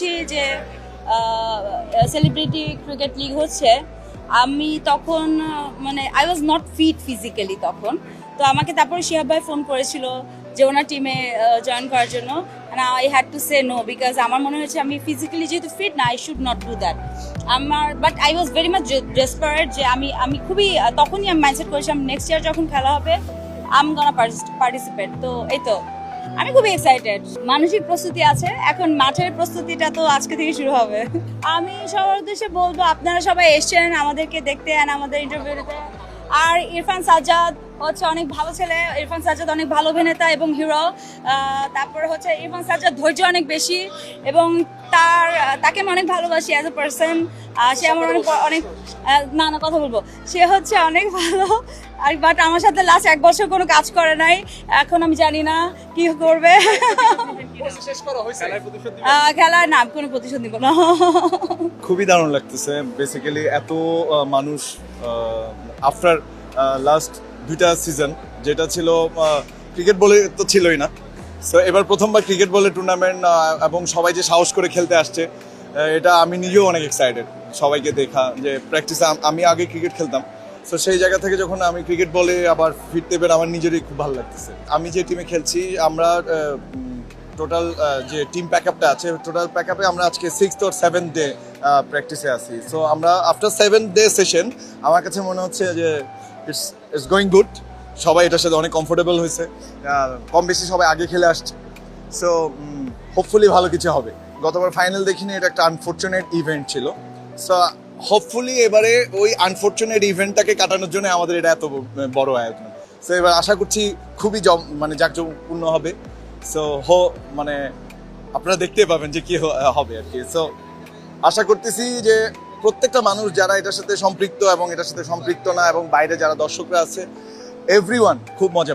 শুনছি যে celebrity cricket league হচ্ছে। আমি তখন মানে I was not fit physically তখন। তো আমাকে তারপরে শিহাব ভাই ফোন করেছিল যে ওনার টিমে জয়েন করার জন্য। I had to say no because আমার মনে হয়েছে আমি ফিজিক্যালি যেহেতু ফিট না I should not do that আমার but I was very much desperate যে আমি আমি খুবই, তখনই আমি মাইন্ডসেট করেছিলাম নেক্সট ইয়ার যখন খেলা হবে আম গনা পার্টিসিপেট তো এই তো। আমি খুবই এক্সাইটেড মানসিক প্রস্তুতি আছে, এখন মাঠের প্রস্তুতিটা তো আজকে থেকে শুরু হবে। আমি সবার উদ্দেশ্যে বলব, আপনারা সবাই এসছেন আমাদেরকে দেখতে and আমাদের ইন্টারভিউ দিতে আর ইরফান সাজ্জাদ হচ্ছে অনেক ভালো ছেলে, ইরফান সাজ্জাদ অনেক ভালো অভিনেতা এবং হিরো তারপরে হচ্ছে ইরফান সাজ্জাদ ধৈর্য অনেক বেশি এবং তার, তাকে আমি অনেক ভালোবাসি অ্যাজ এ পার্সন সে আমার অনেক অনেক না না, কথা বলব। সে হচ্ছে অনেক ভালো, আর বাট আমার সাথে লাস্ট এক বছর কোনো কাজ করে নাই। এখন আমি জানি না কি করবে। খেলার নাম কোনো প্রতিশোধ নিব না। খুবই দারুণ লাগতেছে। বেসিক্যালি এত মানুষ আফটার লাস্ট দুইটা সিজন যেটা ছিল ক্রিকেট বলে তো ছিলই না। সো এবার প্রথমবার ক্রিকেট বলে টুর্নামেন্ট এবং সবাই যে সাহস করে খেলতে আসছে এটা আমি নিজেও অনেক এক্সাইটেড সবাইকে দেখা, যে প্র্যাকটিসে আমি আগে ক্রিকেট খেলতাম। সো সেই জায়গা থেকে যখন আমি ক্রিকেট বলে আবার ফিরতে পেরে আমার নিজেরই খুব ভালো লাগতেছে। আমি যে টিমে খেলছি, আমরা টোটাল যে টিম প্যাক আপটা আছে টোটাল প্যাক আপে আমরা আজকে সিক্স ওর সেভেন ডে প্র্যাকটিসে আছি। সো আমরা আফটার সেভেন ডে সেশন আমার কাছে মনে হচ্ছে যে ইটস ইটস গোয়িং গুড সবাই এটার সাথে অনেক কমফোর্টেবল হয়েছে। কম বেশি সবাই আগে খেলে আসছে। সো হোপফুলি ভালো কিছু হবে। গতবার ফাইনাল দেখিনি, এটা একটা আনফর্চুনেট ইভেন্ট ছিল। সো হোপফুলি এবারে ওই আনফর্চুনেট ইভেন্টটাকে কাটানোর জন্য আমাদের এটা এত বড় আয়োজন। সো এবার আশা করছি খুবই জম মানে জাঁকজমকপূর্ণ হবে। সো হো মানে আপনারা দেখতে পাবেন যে কি হবে আর কি। সো আশা করতেছি যে প্রত্যেকটা মানুষ যারা এটার সাথে সম্পৃক্ত এবং এটার সাথে সম্পৃক্ত না এবং বাইরে যারা দর্শকরা আছে এভরিওয়ান খুব মজা